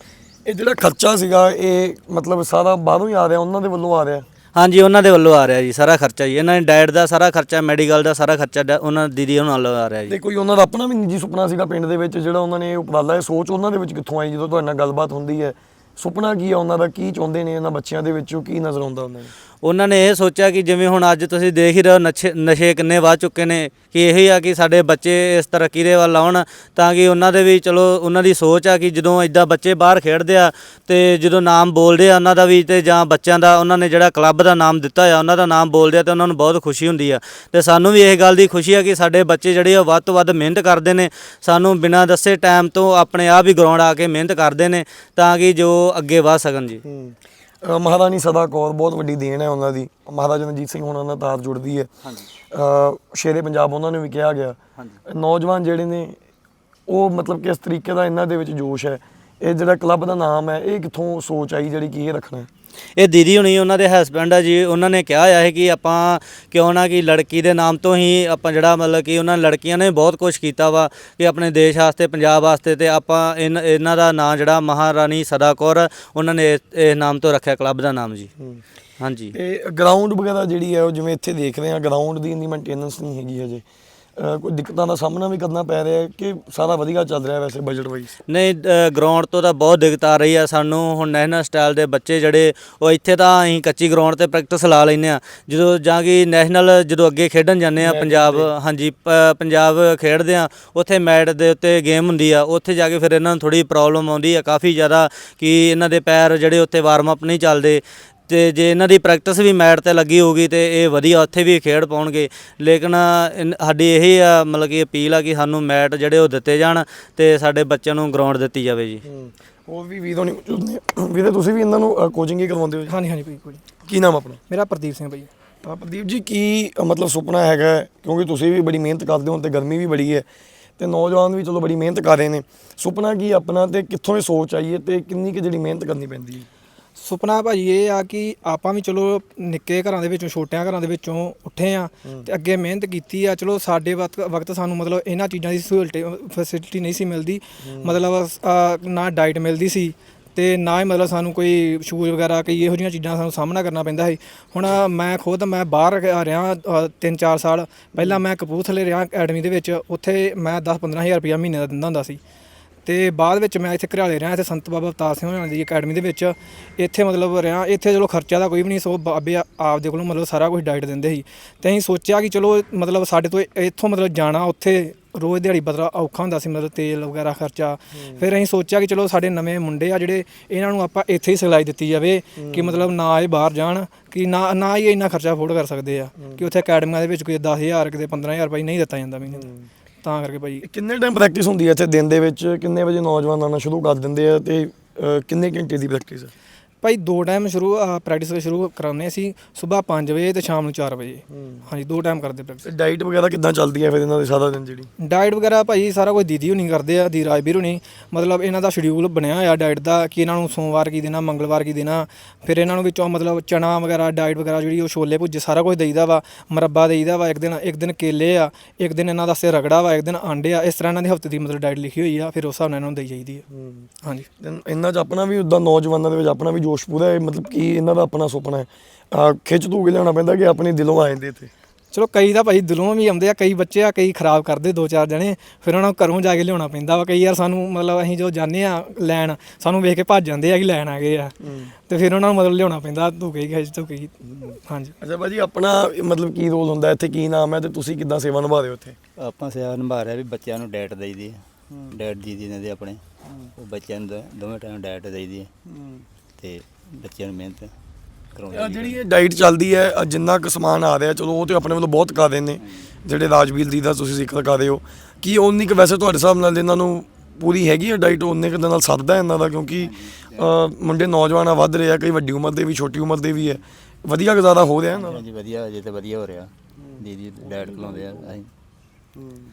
ਇਹ ਜਿਹੜਾ ਖਰਚਾ ਸੀਗਾ ਇਹ ਮਤਲਬ ਸਾਰਾ ਬਾਹਰੋਂ ਹੀ ਆ ਰਿਹਾ ਉਹਨਾਂ ਦੇ ਵੱਲੋਂ ਆ ਰਿਹਾ? ਹਾਂਜੀ ਉਹਨਾਂ ਦੇ ਵੱਲੋਂ ਆ ਰਿਹਾ ਜੀ ਸਾਰਾ ਖਰਚਾ ਜੀ ਇਹਨਾਂ ਨੇ ਡਾਈਟ ਦਾ ਸਾਰਾ ਖਰਚਾ ਮੈਡੀਕਲ ਦਾ ਸਾਰਾ ਖਰਚਾ ਡਾ- ਉਹਨਾਂ ਦੀਦੀ ਉਹਨਾਂ ਵੱਲੋਂ ਆ ਰਿਹਾ ਜੀ। ਤੇ ਕੋਈ ਉਹਨਾਂ ਦਾ ਆਪਣਾ ਵੀ ਨਿੱਜੀ ਸੁਪਨਾ ਸੀਗਾ ਪਿੰਡ ਦੇ ਵਿੱਚ ਜਿਹੜਾ ਉਹਨਾਂ ਨੇ ਇਹ ਉਪਰਾਲਾ ਇਹ ਸੋਚ ਉਹਨਾਂ ਦੇ ਵਿੱਚ ਕਿੱਥੋਂ ਆਈ ਜਦੋਂ ਤੁਹਾਡੇ ਨਾਲ ਗੱਲਬਾਤ ਹੁੰਦੀ ਹੈ? ਸੁਪਨਾ ਕੀ ਆ ਉਹਨਾਂ ਦਾ? ਕੀ ਚਾਹੁੰਦੇ ਨੇ ਇਹਨਾਂ ਬੱਚਿਆਂ ਦੇ ਵਿੱਚੋਂ? ਕੀ ਨਜ਼ਰ ਆਉਂਦਾ ਉਹਨਾਂ ਨੂੰ? ਉਹਨਾਂ ਨੇ ਇਹ ਸੋਚਿਆ ਕਿ ਜਿਵੇਂ ਹੁਣ ਅੱਜ ਤੁਸੀਂ ਦੇਖ ਹੀ ਰਹੇ ਹੋ ਨਸ਼ੇ ਨਸ਼ੇ ਕਿੰਨੇ ਵੱਧ ਚੁੱਕੇ ਨੇ, ਕਿ ਇਹੀ ਆ ਕਿ ਸਾਡੇ ਬੱਚੇ ਇਸ ਤਰੱਕੀ ਦੇ ਵੱਲ ਆਉਣ, ਤਾਂ ਕਿ ਉਹਨਾਂ ਦੇ ਵੀ ਚਲੋ ਉਹਨਾਂ ਦੀ ਸੋਚ ਆ ਕਿ ਜਦੋਂ ਇਦਾਂ ਬੱਚੇ ਬਾਹਰ ਖੇਡਦੇ ਆ ਤੇ ਜਦੋਂ ਨਾਮ ਬੋਲਦੇ ਆ ਉਹਨਾਂ ਦਾ ਵੀ ਤੇ ਜਾਂ ਬੱਚਿਆਂ ਦਾ ਉਹਨਾਂ ਨੇ ਜਿਹੜਾ ਕਲੱਬ ਦਾ ਨਾਮ ਦਿੱਤਾ ਆ ਉਹਨਾਂ ਦਾ ਨਾਮ ਬੋਲਦੇ ਆ ਤੇ ਉਹਨਾਂ ਨੂੰ ਬਹੁਤ ਖੁਸ਼ੀ ਹੁੰਦੀ ਆ। ਤੇ ਸਾਨੂੰ ਵੀ ਇਹ ਗੱਲ ਦੀ ਖੁਸ਼ੀ ਆ ਕਿ ਸਾਡੇ ਬੱਚੇ ਜਿਹੜੇ ਆ ਵੱਧ ਤੋਂ ਵੱਧ ਮਿਹਨਤ ਕਰਦੇ ਨੇ, ਸਾਨੂੰ ਬਿਨਾਂ ਦੱਸੇ ਟਾਈਮ ਤੋਂ ਆਪਣੇ ਆਪ ਹੀ ਗਰਾਊਂਡ ਆ ਕੇ ਮਿਹਨਤ ਕਰਦੇ ਨੇ, ਤਾਂ ਕਿ ਜੋ ਅੱਗੇ ਵਧ ਸਕਣ ਜੀ। ਅ, ਮਹਾਰਾਣੀ ਸਦਾ ਕੌਰ ਬਹੁਤ ਵੱਡੀ ਦੇਣ ਹੈ ਉਹਨਾਂ ਦੀ। ਮਹਾਰਾਜਾ ਰਣਜੀਤ ਸਿੰਘ ਹੋਣਾ ਨਾਲ ਤਾਰ ਜੁੜਦੀ ਹੈ। ਹਾਂਜੀ। ਅ, ਸ਼ੇਰੇ ਪੰਜਾਬ ਉਹਨਾਂ ਨੂੰ ਵੀ ਕਿਹਾ ਗਿਆ। ਹਾਂਜੀ। ਨੌਜਵਾਨ ਜਿਹੜੇ ਨੇ ਉਹ ਮਤਲਬ ਕਿਸ ਤਰੀਕੇ ਦਾ ਇਹਨਾਂ ਦੇ ਵਿੱਚ ਜੋਸ਼ ਹੈ। ਇਹ ਜਿਹੜਾ ਕਲੱਬ ਦਾ ਨਾਮ ਹੈ ਇਹ ਕਿੱਥੋਂ ਸੋਚ ਆਈ ਜਿਹੜੀ ਕਿ ਇਹ ਰੱਖਣਾ ਹੈ? ਇਹ ਦੀਦੀ ਹੁਣੀ ਉਹਨਾਂ ਦੇ ਹਸਬੰਡ ਆ ਜੀ ਉਹਨਾਂ ਨੇ ਕਿਹਾ ਹੋਇਆ ਹੈ ਕਿ ਆਪਾਂ ਕਿਉਂ ਨਾ ਕਿ ਲੜਕੀ ਦੇ ਨਾਮ ਤੋਂ ਹੀ ਆਪਾਂ ਜਿਹੜਾ ਮਤਲਬ ਕਿ ਉਹਨਾਂ ਲੜਕੀਆਂ ਨੇ ਬਹੁਤ ਕੁਝ ਕੀਤਾ ਵਾ ਕਿ ਆਪਣੇ ਦੇਸ਼ ਵਾਸਤੇ ਪੰਜਾਬ ਵਾਸਤੇ ਤੇ ਆਪਾਂ ਇਨ- ਇਹਨਾਂ ਦਾ ਨਾਂ ਜਿਹੜਾ ਮਹਾਰਾਣੀ ਸਦਾ ਕੌਰ ਉਹਨਾਂ ਨੇ ਇਸ- ਇਸ ਨਾਮ ਤੋਂ ਰੱਖਿਆ ਕਲੱਬ ਦਾ ਨਾਮ ਜੀ। ਹਾਂਜੀ। ਤੇ ਗਰਾਊਂਡ ਵਗੈਰਾ ਜਿਹੜੀ ਹੈ ਉਹ ਜਿਵੇਂ ਇੱਥੇ ਦੇਖ ਰਹੇ ਆ ਗਰਾਊਂਡ ਦੀ ਇੰਨੀ ਮੇਨਟੇਨੈਂਸ ਨਹੀਂ ਹੈਗੀ ਹਜੇ। ਕੋਈ ਦਿੱਕਤਾਂ ਦਾ ਸਾਹਮਣਾ ਵੀ ਕਰਨਾ ਪੈ ਰਿਹਾ ਹੈ ਕਿ ਸਾਰਾ ਵਧੀਆ ਚੱਲ ਰਿਹਾ ਵੈਸੇ ਬਜਟ ਵਾਈਜ਼ ਨਹੀਂ ਗਰਾਊਂਡ ਤੋਂ ਤਾਂ ਬਹੁਤ ਦਿੱਕਤ ਆ ਰਹੀ ਆ। ਸਾਨੂੰ ਹੁਣ ਨੈਸ਼ਨਲ ਸਟਾਈਲ ਦੇ ਬੱਚੇ ਜਿਹੜੇ ਉਹ ਇੱਥੇ ਤਾਂ ਅਸੀਂ ਕੱਚੀ ਗਰਾਊਂਡ ਤੇ ਪ੍ਰੈਕਟਿਸ ਲਾ ਲੈਂਦੇ ਆ। ਜਦੋਂ ਜਾਂ ਕਿ ਨੈਸ਼ਨਲ ਜਦੋਂ ਅੱਗੇ ਖੇਡਣ ਜਾਂਦੇ ਆ ਪੰਜਾਬ ਹਾਂਜੀ ਪੰਜਾਬ ਖੇਡਦੇ ਆ ਉੱਥੇ ਮੈਟ ਦੇ ਉੱਤੇ ਗੇਮ ਹੁੰਦੀ ਆ। ਉੱਥੇ ਜਾ ਕੇ ਫਿਰ ਇਹਨਾਂ ਨੂੰ ਥੋੜੀ ਪ੍ਰੋਬਲਮ ਆਉਂਦੀ ਆ। ਕਾਫੀ ਜ਼ਿਆਦਾ ਕਿ ਇਹਨਾਂ ਦੇ ਪੈਰ ਜਿਹੜੇ ਉੱਥੇ ਵਾਰਮ ਅਪ ਨਹੀਂ ਚੱਲਦੇ। ਤੇ ਜੇ ਇਹਨਾਂ ਦੀ ਪ੍ਰੈਕਟਿਸ ਵੀ ਮੈਟ ਤੇ ਲੱਗੀ ਹੋਊਗੀ ਤੇ ਇਹ ਵਧੀਆ ਉੱਥੇ ਵੀ ਖੇਡ ਪਾਉਣਗੇ। ਲੇਕਿਨ ਇਨ- ਸਾਡੀ ਇਹੀ ਆ ਮਤਲਬ ਕਿ ਅਪੀਲ ਆ ਕਿ ਸਾਨੂੰ ਮੈਟ ਜਿਹੜੇ ਉਹ ਦਿੱਤੇ ਜਾਣ ਤੇ ਸਾਡੇ ਬੱਚਿਆਂ ਨੂੰ ਗਰਾਊਂਡ ਦਿੱਤੀ ਜਾਵੇ ਜੀ। ਉਹ ਵੀ ਵੀਰੋ ਨਹੀਂ ਮੌਜੂਦ ਨੇ ਵੀਰੇ ਤੁਸੀਂ ਵੀ ਇਹਨਾਂ ਨੂੰ ਕੋਚਿੰਗ ਹੀ ਕਰਵਾਉਂਦੇ ਹੋ ਜੀ? ਹਾਂਜੀ ਹਾਂਜੀ ਭਾਈ ਕੋਈ ਕੀ ਨਾਮ ਆਪਣਾ? ਮੇਰਾ ਪ੍ਰਦੀਪ ਸਿੰਘ ਭਾਈ ਤਾਂ ਪ੍ਰਦੀਪ ਜੀ ਕੀ ਅ, ਮਤਲਬ ਸੁਪਨਾ ਹੈਗਾ? ਹੈ? ਕਿਉਂਕਿ ਤੁਸੀਂ ਵੀ ਬੜੀ ਮਿਹਨਤ ਕਰਦੇ ਹੋ ਤੇ ਗਰਮੀ ਵੀ ਬੜੀ ਹੈ ਤੇ ਨੌਜਵਾਨ ਵੀ ਚਲੋ ਬੜੀ ਮਿਹਨਤ ਕਰ ਰਹੇ ਨੇ। ਸੁਪਨਾ ਕੀ ਆਪਣਾ ਤੇ ਕਿੱਥੋਂ ਇਹ ਸੋਚ ਆਈ ਹੈ ਤੇ ਕਿੰਨੀ ਕਿ ਜਿਹੜੀ ਮਿਹਨਤ ਕਰਨੀ ਪੈਂਦੀ ਹੈ? ਸੁਪਨਾ ਭਾਜੀ ਇਹ ਆ ਕਿ ਆਪਾਂ ਵੀ ਚਲੋ ਨਿੱਕੇ ਘਰਾਂ ਦੇ ਵਿੱਚੋਂ ਛੋਟਿਆਂ ਘਰਾਂ ਦੇ ਵਿੱਚੋਂ ਉੱਠੇ ਆ ਤੇ ਅੱਗੇ ਮਿਹਨਤ ਕੀਤੀ ਆ। ਚਲੋ ਸਾਡੇ ਵਕਤ ਵਕਤ ਸਾਨੂੰ ਮਤਲਬ ਇਹਨਾਂ ਚੀਜ਼ਾਂ ਦੀ ਸਹੂਲਤ ਫੈਸਿਲਿਟੀ ਨਹੀਂ ਸੀ ਮਿਲਦੀ। ਮਤਲਬ ਨਾ ਡਾਈਟ ਮਿਲਦੀ ਸੀ ਤੇ ਨਾ ਹੀ ਮਤਲਬ ਸਾਨੂੰ ਕੋਈ ਸ਼ੂਜ਼ ਵਗੈਰਾ ਕਈ ਇਹੋ ਜਿਹੀਆਂ ਚੀਜ਼ਾਂ ਸਾਨੂੰ ਸਾਹਮਣਾ ਕਰਨਾ ਪੈਂਦਾ ਸੀ। ਹੁਣ ਮੈਂ ਖੁਦ ਮੈਂ ਬਾਹਰ ਰਿਹਾ 3-4 ਸਾਲ। ਪਹਿਲਾਂ ਮੈਂ ਕਪੂਰਥਲੇ ਰਿਹਾ ਅਕੈਡਮੀ ਦੇ ਵਿੱਚ। ਉੱਥੇ ਮੈਂ 10-15000 ਰੁਪਇਆ ਮਹੀਨੇ ਦਾ ਦਿੰਦਾ ਹੁੰਦਾ ਸੀ। ਤੇ ਬਾਅਦ ਵਿੱਚ ਮੈਂ ਇੱਥੇ ਘਰਿਆਲੇ ਰਿਹਾ ਇੱਥੇ ਸੰਤ ਬਾਬਾ ਅਵਤਾਰ ਸਿੰਘ ਹੋਣਾ ਦੀ ਅਕੈਡਮੀ ਦੇ ਵਿੱਚ। ਇੱਥੇ ਮਤਲਬ ਰਿਹਾ ਇੱਥੇ ਚਲੋ ਖਰਚਾ ਦਾ ਕੋਈ ਵੀ ਨਹੀਂ ਸੋ ਬਾਬੇ ਆਪਦੇ ਕੋਲੋਂ ਮਤਲਬ ਸਾਰਾ ਕੁਝ ਡਾਈਟ ਦਿੰਦੇ ਸੀ। ਤੇ ਅਸੀਂ ਸੋਚਿਆ ਕਿ ਚਲੋ ਮਤਲਬ ਸਾਡੇ ਤੋਂ ਇੱਥੋਂ ਮਤਲਬ ਜਾਣਾ ਉੱਥੇ ਰੋਜ਼ ਦਿਹਾੜੀ ਬਦਲਾ ਔਖਾ ਹੁੰਦਾ ਸੀ ਮਤਲਬ ਤੇਲ ਵਗੈਰਾ ਖਰਚਾ। ਫਿਰ ਅਸੀਂ ਸੋਚਿਆ ਕਿ ਚਲੋ ਸਾਡੇ ਨਵੇਂ ਮੁੰਡੇ ਆ ਜਿਹੜੇ ਇਹਨਾਂ ਨੂੰ ਆਪਾਂ ਇੱਥੇ ਹੀ ਸਿਖਲਾਈ ਦਿੱਤੀ ਜਾਵੇ ਕਿ ਮਤਲਬ ਨਾ ਇਹ ਬਾਹਰ ਜਾਣ ਕਿ ਨਾ ਨਾ ਹੀ ਇੰਨਾ ਖਰਚਾ ਅਫੋਰਡ ਕਰ ਸਕਦੇ ਆ। ਕਿ ਉੱਥੇ ਅਕੈਡਮੀਆਂ ਦੇ ਵਿੱਚ ਕੋਈ 10000 ਕਿਤੇ 15000 ਰੁਪਏ ਨਹੀਂ ਦਿੱਤਾ ਜਾਂਦਾ ਮਹੀਨੇ ਦਾ। ਤਾਂ ਕਰਕੇ ਭਾਈ ਇਹ ਕਿੰਨੇ ਟਾਈਮ ਪ੍ਰੈਕਟਿਸ ਹੁੰਦੀ ਹੈ ਇੱਥੇ ਦਿਨ ਦੇ ਵਿੱਚ? ਕਿੰਨੇ ਵਜੇ ਨੌਜਵਾਨ ਆਉਣਾ ਸ਼ੁਰੂ ਕਰ ਦਿੰਦੇ ਆ ਤੇ ਅ, ਕਿੰਨੇ ਘੰਟੇ ਦੀ ਪ੍ਰੈਕਟਿਸ ਹੈ? ਭਾਈ ਦੋ ਟਾਈਮ ਸ਼ੁਰੂ ਪ੍ਰੈਕਟਿਸ ਸ਼ੁਰੂ ਕਰਾਉਂਦੇ ਸੀ ਸਵੇਰ 5 ਵਜੇ ਤੇ ਸ਼ਾਮ ਨੂੰ 4 ਵਜੇ। ਹਾਂਜੀ ਦੋ ਟਾਈਮ ਕਰਦੇ ਪ੍ਰੈਕਟਿਸ ਡਾਈਟ ਵਗੈਰਾ ਕਿੱਦਾਂ ਚੱਲਦੀ ਹੈ ਫਿਰ ਇਹਨਾਂ ਦੇ ਸਾਰਾ ਦਿਨ ਜਿਹੜੀ? ਡਾਈਟ ਵਗੈਰਾ ਭਾਈ ਸਾਰਾ ਕੁਝ ਦੀਦੀ ਹੁਣੀ ਕਰਦੇ ਆ ਦੀ ਰਾਜਵੀਰ ਹੁਣੀ। ਮਤਲਬ ਇਹਨਾਂ ਦਾ ਸ਼ਡਿਊਲ ਬਣਿਆ ਹੋਇਆ ਡਾਈਟ ਦਾ ਕਿ ਇਹਨਾਂ ਨੂੰ ਸੋਮਵਾਰ ਕੀ ਦੇਣਾ ਮੰਗਲਵਾਰ ਕੀ ਦੇਣਾ। ਫਿਰ ਇਹਨਾਂ ਨੂੰ ਵਿੱਚੋਂ ਮਤਲਬ ਚਨਾ ਵਗੈਰਾ ਡਾਈਟ ਵਗੈਰਾ ਜਿਹੜੀ ਉਹ ਛੋਲੇ ਭੁੱਜੇ ਸਾਰਾ ਕੁਝ ਦੇਈਦਾ ਵਾ ਮਰੱਬਾ ਦੇਈਦਾ ਵਾ। ਇੱਕ ਦਿਨ ਇੱਕ ਦਿਨ ਕੇਲੇ ਆ ਇੱਕ ਦਿਨ ਇਹਨਾਂ ਦਾ ਸੇ ਰਗੜਾ ਵਾ ਇੱਕ ਦਿਨ ਆਂਡੇ ਆ। ਇਸ ਤਰ੍ਹਾਂ ਇਹਨਾਂ ਦੀ ਹਫ਼ਤੇ ਦੀ ਮਤਲਬ ਡਾਈਟ ਲਿਖੀ ਹੋਈ ਆ ਫਿਰ ਉਸ ਹਿਸਾਬ ਨਾਲ ਇਹਨਾਂ ਨੂੰ ਦੇਈ ਜਾਈਦੀ ਆ। ਹਾਂਜੀ। ਇਹਨਾਂ 'ਚ ਆਪਣਾ ਵੀ ਉਦਾਂ ਨੌਜਵਾਨਾਂ ਦੇ ਵਿੱਚ ਆਪਣਾ ਵੀ ਜੋਸ਼ ਪੂਰਾ ਹੈ ਮਤਲਬ ਕਿ ਇਹਨਾਂ ਦਾ ਆਪਣਾ ਸੁਪਨਾ ਹੈ। ਖਿੱਚ ਧੂ ਕੇ ਲਿਆਉਣਾ ਪੈਂਦਾ ਕਿ ਆਪਣੇ ਦਿਲੋਂ ਆ ਜਾਂਦੇ ਇੱਥੇ। ਚਲੋ ਕਈ ਤਾਂ ਭਾਈ ਦਿਲੋਂ ਵੀ ਆਉਂਦੇ ਆ ਕਈ ਬੱਚੇ ਆ ਕਈ ਖਰਾਬ ਕਰਦੇ ਦੋ ਚਾਰ ਜਣੇ ਫਿਰ ਉਹਨਾਂ ਨੂੰ ਘਰੋਂ ਜਾ ਕੇ ਲਿਆਉਣਾ ਪੈਂਦਾ ਵਾ। ਕਈ ਯਾਰ ਸਾਨੂੰ ਮਤਲਬ ਅਸੀਂ ਜੋ ਜਾਂਦੇ ਆ ਲੈਣ ਸਾਨੂੰ ਵੇਖ ਕੇ ਭੱਜ ਜਾਂਦੇ ਆ ਕਿ ਲੈਣ ਆ ਗਏ ਆ। ਤੇ ਫਿਰ ਉਹਨਾਂ ਨੂੰ ਮਤਲਬ ਲਿਆਉਣਾ ਪੈਂਦਾ ਧੂਕੇ ਹੀ ਖਿੱਚ ਧੂਕੇ ਹੀ। ਹਾਂਜੀ। ਅੱਛਾ ਭਾਜੀ ਆਪਣਾ ਮਤਲਬ ਕੀ ਰੋਲ ਹੁੰਦਾ ਇੱਥੇ ਕੀ ਨਾਮ ਹੈ ਤੇ ਤੁਸੀਂ ਕਿੱਦਾਂ ਸੇਵਾ ਨਿਭਾਉਂਦੇ ਹੋ ਇੱਥੇ? ਆਪਾਂ ਸੇਵਾ ਨਿਭਾ ਰਿਹਾ ਵੀ ਬੱਚਿਆਂ ਨੂੰ ਡਾਈਟ ਦੇਈਦੀ ਹੈ। ਡਾਈਟ ਦੀਦੀ ਨੇ ਦੇ ਆਪਣੇ। ਉਹ ਬੱਚਿਆਂ ਨੂੰ ਦੋ- ਦੋਵੇਂ ਟਾਈਮ ਡਾਈਟ ਦੇਈਦੀ ਹੈ। ਤੇ ਬੱਚਿਆਂ ਨੂੰ ਮਿਹਨਤ ਕਰਾਉਂਦੇ ਅ, ਜਿਹੜੀ ਇਹ ਡਾਈਟ ਚੱਲਦੀ ਹੈ ਅ, ਜਿੰਨਾ ਕੁ ਸਮਾਨ ਆ ਰਿਹਾ ਚਲੋ ਉਹ ਤੇ ਆਪਣੇ ਵੱਲੋਂ ਬਹੁਤ ਕਰ ਰਹੇ ਨੇ ਜਿਹੜੇ ਰਾਜਵੀਰ ਦੀ ਦਾ ਤੁਸੀਂ ਜ਼ਿਕਰ ਕਰ ਰਹੇ ਹੋ। ਕੀ ਉਨੀ ਕੁ ਵੈਸੇ ਤੁਹਾਡੇ ਹਿਸਾਬ ਨਾਲ ਇਹਨਾਂ ਨੂੰ ਪੂਰੀ ਹੈਗੀ ਹੈ ਡਾਈਟ ਉਨੇ ਕੁ ਦੇ ਨਾਲ ਸਰਦਾ ਇਹਨਾਂ ਦਾ? ਕਿਉਂਕਿ ਅ, ਮੁੰਡੇ ਨੌਜਵਾਨ ਆ ਵੱਧ ਰਹੇ ਆ ਕਈ ਵੱਡੀ ਉਮਰ ਦੇ ਵੀ ਛੋਟੀ ਉਮਰ ਦੇ ਵੀ ਹੈ। ਵਧੀਆ ਗੁਜ਼ਾਰਾ ਹੋ ਰਿਹਾ ਇਹਨਾਂ ਦਾ? ਹਾਂਜੀ ਵਧੀਆ ਅਜੇ ਤੇ ਵਧੀਆ ਹੋ ਰਿਹਾ। ਦੀਦੀ ਡਾਈਟ ਖਲਾਉਂਦੇ ਆ ਅਸੀਂ।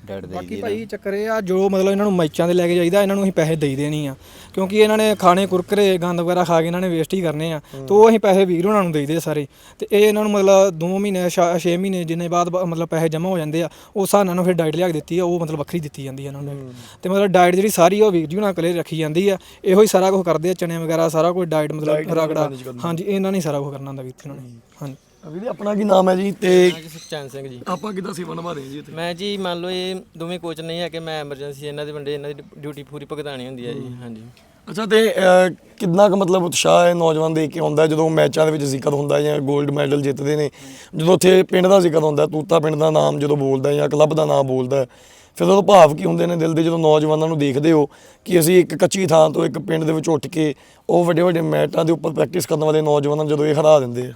ਡੈਟ ਦੇਈ ਬਾਕੀ ਦੀ ਭਾਈ ਚੱਕਰ ਇਹ ਆ ਜੋ ਮਤਲਬ ਇਹਨਾਂ ਨੂੰ ਮੈਚਾਂ ਦੇ ਲੈ ਕੇ ਜਾਈਦਾ ਇਹਨਾਂ ਨੂੰ ਅਸੀਂ ਪੈਸੇ ਦੇਈ ਦੇਣੀ ਆ। ਕਿਉਂਕਿ ਇਹਨਾਂ ਨੇ ਖਾਣੇ ਕੁਰਕਰੇ ਗੰਦ ਵਗੈਰਾ ਖਾ ਕੇ ਇਹਨਾਂ ਨੇ ਵੇਸਟ ਹੀ ਕਰਨੇ ਆ। ਤੇ ਉਹ ਅਸੀਂ ਪੈਸੇ ਵੀਰ ਉਹਨਾਂ ਨੂੰ ਦੇਈਦੇ ਸਾਰੇ। ਤੇ ਇਹ ਇਹਨਾਂ ਨੂੰ ਮਤਲਬ 2 ਮਹੀਨੇ 6 ਮਹੀਨੇ ਜਿੰਨੇ ਬਾਅਦ ਬ- ਮਤਲਬ ਪੈਸੇ ਜਮ੍ਹਾਂ ਹੋ ਜਾਂਦੇ ਆ ਉਸ ਹਿਸਾਬ ਨਾਲ ਇਹਨਾਂ ਨੂੰ ਫਿਰ ਡਾਈਟ ਲਿਆ ਕੇ ਦਿੱਤੀ ਆ ਉਹ ਮਤਲਬ ਵੱਖਰੀ ਦਿੱਤੀ ਜਾਂਦੀ ਆ ਇਹਨਾਂ ਨੂੰ। ਤੇ ਮਤਲਬ ਡਾਈਟ ਜਿਹੜੀ ਸਾਰੀ ਉਹ ਵੀਰ ਜੀ ਉਹਨਾਂ ਕੋਲੇ ਰੱਖੀ ਜਾਂਦੀ ਆ ਇਹੋ ਹੀ ਸਾਰਾ ਕੁਝ ਕਰਦੇ ਆ ਚਨੇ ਵਗੈਰਾ ਸਾਰਾ ਕੁਝ ਡਾਈਟ ਮਤਲਬ ਰਗੜਾ। ਹਾਂਜੀ ਇਹਨਾਂ ਨੇ ਸਾਰਾ ਕੁਝ ਕਰਨਾ ਹੁੰਦਾ ਵੀਰ ਜੀ ਉਹਨਾਂ ਨੇ। ਹਾਂਜੀ। ਵੀਰੇ ਆਪਣਾ ਕੀ ਨਾਮ ਹੈ ਜੀ? ਤੇ ਸੁਖਚੈਨ ਸਿੰਘ ਜੀ। ਆਪਾਂ ਕਿੱਦਾਂ ਸੇਵਾ ਨਿਭਾ ਰਹੇ ਹਾਂ ਜੀ ਇੱਥੇ? ਮੈਂ ਜੀ ਮੰਨ ਲਓ ਇਹ ਦੋਵੇਂ ਕੋਚ ਨਹੀਂ ਹੈ ਕਿ ਮੈਂ ਐਮਰਜੈਂਸੀ ਇਹਨਾਂ ਦੇ ਵੰਡੇ ਇਹਨਾਂ ਦੀ ਡਿਊਟੀ ਪੂਰੀ ਭੁਗਤਾਣੀ ਹੁੰਦੀ ਹੈ ਜੀ ਹਾਂਜੀ। ਅੱਛਾ ਤੇ ਅਹ, ਕਿੰਨਾ ਕੁ ਮਤਲਬ ਉਤਸ਼ਾਹ ਹੈ ਨੌਜਵਾਨ ਦੇਖ ਕੇ ਹੁੰਦਾ ਹੈ? ਜਦੋਂ ਮੈਚਾਂ ਦੇ ਵਿੱਚ ਜ਼ਿਕਰ ਹੁੰਦਾ ਹੈ ਜਾਂ 골ਡ ਮੈਡਲ ਜਿੱਤਦੇ ਨੇ ਜਦੋਂ ਉੱਥੇ ਪਿੰਡ ਦਾ ਜ਼ਿਕਰ ਹੁੰਦਾ ਹੈ, ਤੂਤਾ ਪਿੰਡ ਦਾ ਨਾਮ ਜਦੋਂ ਬੋਲਦਾ ਹੈ ਜਾਂ ਕਲੱਬ ਦਾ ਨਾਮ ਬੋਲਦਾ ਹੈ, ਫਿਰ ਉਦੋਂ ਭਾਵ ਕੀ ਹੁੰਦੇ ਨੇ ਦਿਲ ਦੇ ਜਦੋਂ ਨੌਜਵਾਨਾਂ ਨੂੰ ਦੇਖਦੇ ਹੋ ਕਿ ਅਸੀਂ ਇੱਕ ਕੱਚੀ ਥਾਂ ਤੋਂ ਇੱਕ ਪਿੰਡ ਦੇ ਵਿੱਚ ਉੱਠ ਕੇ ਉਹ ਵੱਡੇ ਵੱਡੇ ਮੈਟਾਂ ਦੇ ਉੱਪਰ ਪ੍ਰੈਕਟਿਸ ਕਰਨ ਵਾਲੇ ਨੌਜਵਾਨਾਂ ਨੂੰ ਜਦੋਂ ਇਹ ਹਰਾ ਦਿੰਦੇ ਆ?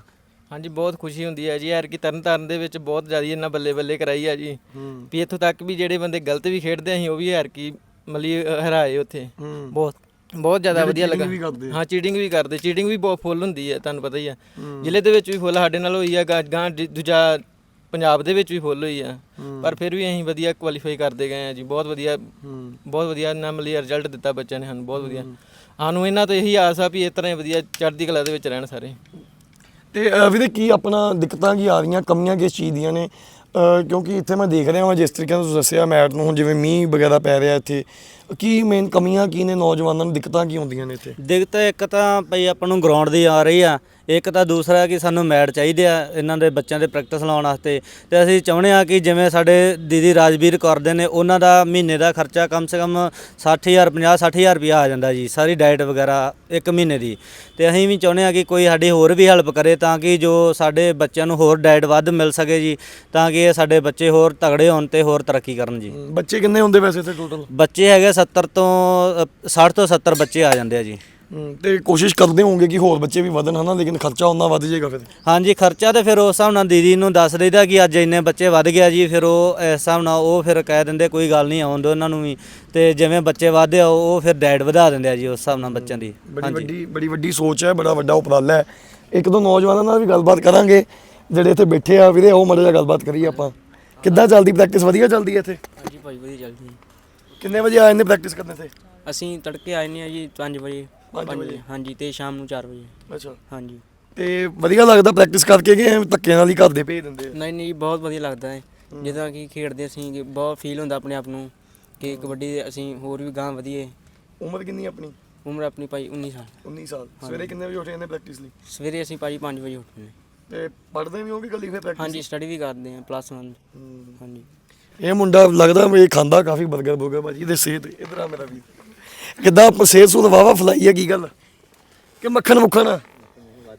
ਹਾਂਜੀ ਬਹੁਤ ਖੁਸ਼ੀ ਹੁੰਦੀ ਹੈ ਜੀ। ਯਾਰ ਕਿ ਤਰਨ ਤਾਰਨ ਦੇ ਵਿੱਚ ਬਹੁਤ ਜ਼ਿਆਦਾ ਇਹਨਾਂ ਬੱਲੇ ਬੱਲੇ ਕਰਾਈ ਆ ਜੀ। ਵੀ ਇੱਥੋਂ ਤੱਕ ਵੀ ਜਿਹੜੇ ਬੰਦੇ ਗਲਤ ਵੀ ਖੇਡਦੇ ਅਸੀਂ ਉਹ ਵੀ ਯਾਰ ਕੀ ਮਲੀ ਹਰਾਏ ਉੱਥੇ। ਬਹੁਤ ਬਹੁਤ ਜ਼ਿਆਦਾ ਵਧੀਆ ਲੱਗਾ। ਵੀ ਕਰਦੇ ਹਾਂ ਚੀਟਿੰਗ ਵੀ ਕਰਦੇ। ਚੀਟਿੰਗ ਵੀ ਬਹੁਤ ਫੁੱਲ ਹੁੰਦੀ ਹੈ ਤੁਹਾਨੂੰ ਪਤਾ ਹੀ ਆ। ਜ਼ਿਲ੍ਹੇ ਦੇ ਵਿੱਚ ਵੀ ਫੁੱਲ ਸਾਡੇ ਨਾਲ ਹੋਈ ਆ ਗਾਂ ਦੂਜਾ ਪੰਜਾਬ ਦੇ ਵਿੱਚ ਵੀ ਫੁੱਲ ਹੋਈ ਆ। ਪਰ ਫਿਰ ਵੀ ਅਸੀਂ ਵਧੀਆ ਕੁਆਲੀਫਾਈ ਕਰਦੇ ਗਏ ਆ ਜੀ। ਬਹੁਤ ਵਧੀਆ ਬਹੁਤ ਵਧੀਆ ਨਾ ਮਲੀ ਰਿਜ਼ਲਟ ਦਿੱਤਾ ਬੱਚਿਆਂ ਨੇ ਸਾਨੂੰ ਬਹੁਤ ਵਧੀਆ। ਸਾਨੂੰ ਇਹਨਾਂ ਤੋਂ ਇਹੀ ਆਸ ਆ ਵੀ ਇਸ ਤਰ੍ਹਾਂ ਹੀ ਵਧੀਆ ਚੜ੍ਹਦੀ ਕਲਾ ਦੇ ਵਿੱਚ ਰਹਿਣ ਸਾਰੇ। ਤੇ ਅਹ, ਵੀਰੇ ਕੀ ਆਪਣਾ ਦਿੱਕਤਾਂ ਕੀ ਆ ਰਹੀਆਂ ਕਮੀਆਂ ਕਿਸ ਚੀਜ਼ ਦੀਆਂ ਨੇ? ਅਹ, ਕਿਉਂਕਿ ਇੱਥੇ ਮੈਂ ਦੇਖ ਰਿਹਾ ਹਾਂ ਜਿਸ ਤਰੀਕੇ ਨਾਲ ਤੁਸੀਂ ਦੱਸਿਆ ਮੈਟ ਨੂੰ ਹੁਣ ਜਿਵੇਂ ਮੀਂਹ ਵਗੈਰਾ ਪੈ ਰਿਹਾ ਇੱਥੇ ਕੀ ਮੇਨ ਕਮੀਆਂ ਕੀ ਨੇ? ਨੌਜਵਾਨਾਂ ਨੂੰ ਦਿੱਕਤਾਂ ਕੀ ਹੁੰਦੀਆਂ ਨੇ ਇੱਥੇ? ਦਿੱਕਤ ਇੱਕ ਤਾਂ ਭਈ ਆਪਾਂ ਨੂੰ ਗਰਾਊਂਡ ਦੀ ਆ ਰਹੀ ਆ। ਇੱਕ ਤਾਂ ਦੂਸਰਾ ਕਿ ਸਾਨੂੰ ਮੈਟ ਚਾਹੀਦੇ ਆ ਇਹਨਾਂ ਦੇ ਬੱਚਿਆਂ ਦੇ ਪ੍ਰੈਕਟਿਸ ਲਾਉਣ ਵਾਸਤੇ। ਤੇ ਅਸੀਂ ਚਾਹੁੰਦੇ ਆ ਕਿ ਜਿਵੇਂ ਸਾਡੇ ਦੀਦੀ ਰਾਜਵੀਰ ਕਰਦੇ ਨੇ ਉਹਨਾਂ ਦਾ ਮਹੀਨੇ ਦਾ ਖਰਚਾ ਕਮ ਸੇ ਕਮ 60000 50 60000 ਰੁਪਇਆ ਆ ਜਾਂਦਾ ਜੀ ਸਾਰੀ ਡਾਈਟ ਵਗੈਰਾ ਇੱਕ ਮਹੀਨੇ ਦੀ। ਤੇ ਅਸੀਂ ਵੀ ਚਾਹੁੰਦੇ ਆ ਕਿ ਕੋਈ ਸਾਡੀ ਹੋਰ ਵੀ ਹੈਲਪ ਕਰੇ ਤਾਂ ਕਿ ਜੋ ਸਾਡੇ ਬੱਚਿਆਂ ਨੂੰ ਹੋਰ ਡਾਈਟ ਵੱਧ ਮਿਲ ਸਕੇ ਜੀ ਤਾਂ ਕਿ ਇਹ ਸਾਡੇ ਬੱਚੇ ਹੋਰ ਤਗੜੇ ਹੋਣ ਤੇ ਹੋਰ ਤਰੱਕੀ ਕਰਨ ਜੀ। ਬੱਚੇ ਕਿੰਨੇ ਹੁੰਦੇ ਵੈਸੇ ਇੱਥੇ ਟੋਟਲ ਬੱਚੇ ਹੈਗੇ 70 ਤੋਂ ਅ, 60 ਤੋਂ 70 ਬੱਚੇ ਆ ਜਾਂਦੇ ਆ ਜੀ। ਤੇ ਕੋਸ਼ਿਸ਼ ਕਰਦੇ ਹੋਵੋਗੇ ਕਿ ਹੋਰ ਬੱਚੇ ਵੀ ਵਧਣ ਹਨਾ ਲੇਕਿਨ ਖਰਚਾ ਉਹਨਾਂ ਵੱਧ ਜਾਏਗਾ ਫਿਰ। ਹਾਂਜੀ ਖਰਚਾ ਤੇ ਫਿਰ ਉਸ ਹਿਸਾਬ ਨਾਲ ਦੀਦੀ ਨੂੰ ਦੱਸ ਦਈਦਾ ਕਿ ਅੱਜ ਇੰਨੇ ਬੱਚੇ ਵੱਧ ਗਿਆ ਜੀ ਫਿਰ ਉਹ ਇਸ ਹਿਸਾਬ ਨਾਲ ਉਹ ਫਿਰ ਕਹਿ ਦਿੰਦੇ ਕੋਈ ਗੱਲ ਨਹੀਂ ਆਉਣ ਦਿਓ ਇਹਨਾਂ ਨੂੰ ਵੀ। ਤੇ ਜਿਵੇਂ ਬੱਚੇ ਵਧਦੇ ਆ ਉਹ ਫਿਰ ਡਾਈਟ ਵਧਾ ਦਿੰਦੇ ਆ ਜੀ ਉਸ ਹਿਸਾਬ ਨਾਲ ਬੱਚਿਆਂ ਦੀ। ਬੜੀ ਵੱਡੀ ਬੜੀ ਵੱਡੀ ਸੋਚ ਹੈ ਬੜਾ ਵੱਡਾ ਉਪਰਾਲਾ ਹੈ। ਇੱਕ ਦੋ ਨੌਜਵਾਨਾਂ ਨਾਲ ਵੀ ਗੱਲਬਾਤ ਕਰਾਂਗੇ ਜਿਹੜੇ ਇੱਥੇ ਬੈਠੇ ਆ ਵੀਰੇ ਉਹ ਮੜੇ ਗੱਲਬਾਤ ਕਰੀਏ ਆਪਾਂ। ਕਿੱਦਾਂ ਚੱਲਦੀ ਪ੍ਰੈਕਟਿਸ ਵਧੀਆ ਚੱਲਦੀ ਹੈ ਇੱਥੇ? ਹਾਂਜੀ ਭਾਈ ਵਧੀਆ ਚੱਲਦੀ ਹੈ। ਕਿੰਨੇ ਵਜੇ ਆਏ ਨੇ ਪ੍ਰੈਕਟਿਸ ਕਰਨ ਇੱਥੇ? ਅਸੀਂ ਤੜਕੇ ਆਏ ਨੇ ਜੀ 5 ਵਜੇ ਪੰਜ ਪੰਜ ਵਜੇ। ਹਾਂਜੀ ਤੇ ਸ਼ਾਮ ਨੂੰ 4 ਵਜੇ। ਅੱਛਾ। ਹਾਂਜੀ। ਤੇ ਵਧੀਆ ਲੱਗਦਾ ਪ੍ਰੈਕਟਿਸ ਕਰਕੇ ਕਿ ਐਵੇਂ ਧੱਕੇ ਨਾਲ ਹੀ ਘਰ ਦੇ ਭੇਜ ਦਿੰਦੇ ਆ? ਨਹੀਂ ਨਹੀਂ ਬਹੁਤ ਵਧੀਆ ਲੱਗਦਾ ਹੈ। ਜਿੱਦਾਂ ਕਿ ਖੇਡਦੇ ਅਸੀਂ ਕਿ ਬਹੁਤ ਫੀਲ ਹੁੰਦਾ ਆਪਣੇ ਆਪ ਨੂੰ ਕਿ ਕਬੱਡੀ ਦੇ ਅਸੀਂ ਹੋਰ ਵੀ ਗਾਂ ਵਧੀਏ। ਉਮਰ ਕਿੰਨੀ ਆਪਣੀ? ਉਮਰ ਆਪਣੀ ਭਾਈ 19 ਸਾਲ। 19 ਸਾਲ। ਸਵੇਰੇ ਕਿੰਨੇ ਵਜੇ ਉੱਠੇ ਨੇ ਪ੍ਰੈਕਟਿਸ ਲਈ? ਸਵੇਰੇ ਅਸੀਂ ਭਾਈ 5 ਵਜੇ ਉੱਠਦੇ ਨੇ। ਤੇ ਪੜ੍ਹਦੇ ਵੀ ਹੋ ਕਿ ਕੱਲੀ ਫਿਰ ਪ੍ਰੈਕਟਿਸ ਹਾਂਜੀ ਸਟੱਡੀ ਵੀ ਕਰਦੇ ਹਾਂ ਪਲੱਸ 1 ਹਾਂਜੀ। ਇਹ ਮੁੰਡਾ ਲੱਗਦਾ ਇਹ ਖਾਂਦਾ ਕਾਫੀ 버ਗਰ ਬੋਗਾ ਭਾਜੀ ਤੇ ਸਿਹਤ ਇਧਰ ਆ ਮੇਰਾ ਵੀ ਕਿੱਦਾਂ ਆਪਾਂ ਸਿਹਤ ਸੂਤ ਵਾਵਾ ਫਲਾਈ ਹੈ ਕੀ ਗੱਲ? ਕਿ ਮੱਖਣ ਮੁੱਖਣ ਆ?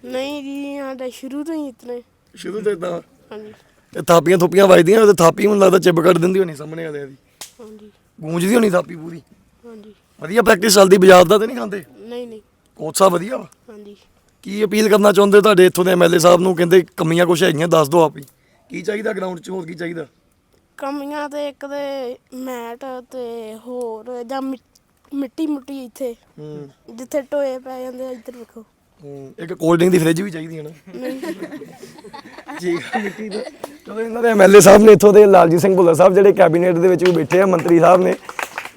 ਨਹੀਂ ਜੀ ਸਾਡਾ ਸ਼ੁਰੂ ਤੋਂ ਹੀ ਇਤਨੇ। ਸ਼ੁਰੂ ਤੋਂ ਇਦਾਂ? ਹਾਂਜੀ। ਤੇ ਥਾਪੀਆਂ ਥੁੱਪੀਆਂ ਵੱਜਦੀਆਂ ਤੇ ਥਾਪੀ ਮੈਨੂੰ ਲੱਗਦਾ ਚਿੱਬ ਕੱਢ ਦਿੰਦੀ ਹੋਣੀ ਸਾਹਮਣੇ ਵਾਲਿਆਂ ਦੀ। ਹਾਂਜੀ। ਗੂੰਜਦੀ ਹੋਣੀ ਥਾਪੀ ਪੂਰੀ? ਹਾਂਜੀ। ਵਧੀਆ ਪ੍ਰੈਕਟਿਸ ਚੱਲਦੀ ਬਾਜ਼ਾਰ ਦਾ ਤੇ ਨਹੀਂ ਖਾਂਦੇ? ਨਹੀਂ ਨਹੀਂ। ਕੋਚ ਸਾਹਿਬ ਵਧੀਆ ਵਾ? ਹਾਂਜੀ। ਕੀ ਅਪੀਲ ਕਰਨਾ ਚਾਹੁੰਦੇ ਤੁਹਾਡੇ ਇੱਥੋਂ ਦੇ ਐਮਐਲਏ ਸਾਹਿਬ ਨੂੰ? ਕਹਿੰਦੇ ਕਮੀਆਂ ਕੁਛ ਹੈਗੀਆਂ ਦੱਸ ਦਿਓ ਆਪ ਹੀ। ਕੀ ਚਾਹੀਦਾ ਗਰਾਊਂਡ 'ਚ ਹੋਰ ਕੀ ਚਾਹੀਦਾ? ਕਮੀਆਂ ਤੇ ਇੱਕ ਤੇ ਮੈਟ ਤੇ ਹੋਰ ਜਾਂ ਮਿ- ਮਿੱਟੀ ਮੁੱਟੀ ਇੱਥੇ। ਹੂੰ। ਜਿੱਥੇ ਟੋਏ ਪੈ ਜਾਂਦੇ ਆ ਇੱਧਰ ਵੇਖੋ। ਹੂੰ, ਇੱਕ ਕੋਲਡ ਡਰਿੰਕ ਦੀ ਫ੍ਰਿਜ ਵੀ ਚਾਹੀਦੀ ਹੈ ਨਾ। ਹੈ ਮਿੱਟੀ ਦਾ। ਚਲੋ ਇਹਨਾਂ ਦੇ ਐਮਐਲਏ ਸਾਹਿਬ ਨੇ ਇੱਥੋਂ ਦੇ ਲਾਲਜੀਤ ਸਿੰਘ ਭੁੱਲਰ ਸਾਹਿਬ ਜਿਹੜੇ ਕੈਬਨਿਟ ਦੇ ਵਿੱਚ ਵੀ ਬੈਠੇ ਆ ਮੰਤਰੀ ਸਾਹਿਬ ਨੇ।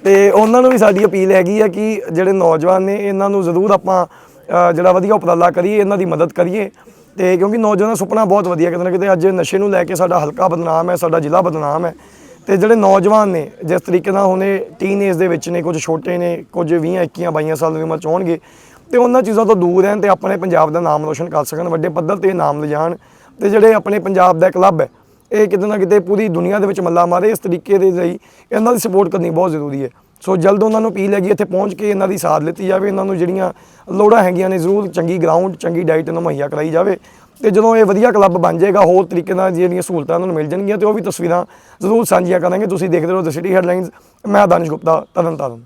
ਤੇ ਉਹਨਾਂ ਨੂੰ ਵੀ ਸਾਡੀ ਅਪੀਲ ਹੈਗੀ ਆ ਕਿ ਜਿਹੜੇ ਨੌਜਵਾਨ ਨੇ ਇਹਨਾਂ ਨੂੰ ਜ਼ਰੂਰ ਆਪਾਂ ਅ, ਜਿਹੜਾ ਵਧੀਆ ਉਪਰਾਲਾ ਕਰੀਏ ਇਹਨਾਂ ਦੀ ਮਦਦ ਕਰੀਏ। ਤੇ ਕਿਉਂਕਿ ਨੌਜਵਾਨਾਂ ਦਾ ਸੁਪਨਾ ਬਹੁਤ ਵਧੀਆ ਕਿਤੇ ਨਾ ਕਿਤੇ ਅੱਜ ਨਸ਼ੇ ਨੂੰ ਲੈ ਕੇ ਸਾਡਾ ਹਲਕਾ ਬਦਨਾਮ ਹੈ, ਸਾਡਾ ਜ਼ਿਲ੍ਹਾ ਬਦਨਾਮ ਹੈ। ਤੇ ਜਿਹੜੇ ਨੌਜਵਾਨ ਨੇ, ਜਿਸ ਤਰੀਕੇ ਨਾਲ ਹੁਣੇ ਟੀਨ ਏਜ ਦੇ ਵਿੱਚ ਨੇ, ਕੁਝ ਛੋਟੇ ਨੇ, ਕੁਝ 20 21 22 ਸਾਲ ਦੀ ਉਮਰ ਚ ਹੋਣਗੇ, ਤੇ ਉਹਨਾਂ ਚੀਜ਼ਾਂ ਤੋਂ ਦੂਰ ਰਹਿਣ ਤੇ ਆਪਣੇ ਪੰਜਾਬ ਦਾ ਨਾਮ ਰੋਸ਼ਨ ਕਰ ਸਕਣ, ਵੱਡੇ ਪੱਧਰ ਤੇ ਨਾਮ ਲਿਜਾਣ। ਤੇ ਜਿਹੜੇ ਆਪਣੇ ਪੰਜਾਬ ਦਾ ਕਲੱਬ ਹੈ, ਇਹ ਕਿਤੇ ਨਾ ਕਿਤੇ ਪੂਰੀ ਦੁਨੀਆ ਦੇ ਵਿੱਚ ਮੱਲਾ ਮਾਰੇ, ਇਸ ਤਰੀਕੇ ਦੇ ਲਈ ਇਹਨਾਂ ਦੀ ਸਪੋਰਟ ਕਰਨੀ ਬਹੁਤ ਜ਼ਰੂਰੀ ਹੈ। ਸੋ ਜਲਦ ਉਹਨਾਂ ਨੂੰ ਅਪੀਲ ਹੈਗੀ ਇੱਥੇ ਪਹੁੰਚ ਕੇ ਇਹਨਾਂ ਦੀ ਸਾਥ ਲਿੱਤੀ ਜਾਵੇ, ਇਹਨਾਂ ਨੂੰ ਜਿਹੜੀਆਂ ਲੋੜਾਂ ਹੈਗੀਆਂ ਨੇ ਜ਼ਰੂਰ ਚੰਗੀ ਗਰਾਊਂਡ ਚੰਗੀ ਡਾਈਟ ਇਹਨਾਂ ਨੂੰ ਮੁਹੱਈਆ ਕਰਾਈ ਜਾਵੇ ਤੇ ਜਦੋਂ ਇਹ ਵਧੀਆ ਕਲੱਬ ਬਣ ਜਾਏਗਾ, ਹੋਰ ਤਰੀਕੇ ਨਾਲ ਜਿਹੜੀਆਂ ਸਹੂਲਤਾਂ ਉਹਨਾਂ ਨੂੰ ਮਿਲ ਜਾਣਗੀਆਂ ਤੇ ਉਹ ਵੀ ਤਸਵੀਰਾਂ ਜ਼ਰੂਰ ਸਾਂਝੀਆਂ ਕਰਾਂਗੇ। ਤੁਸੀਂ ਦੇਖਦੇ ਰਹੋ ਦ ਸਿਟੀ ਹੈਡਲਾਈਨਸ ਮੈਂ ਦਾਨਿਸ਼ ਗੁਪਤਾ, ਤਰਨ ਤਾਰਨ।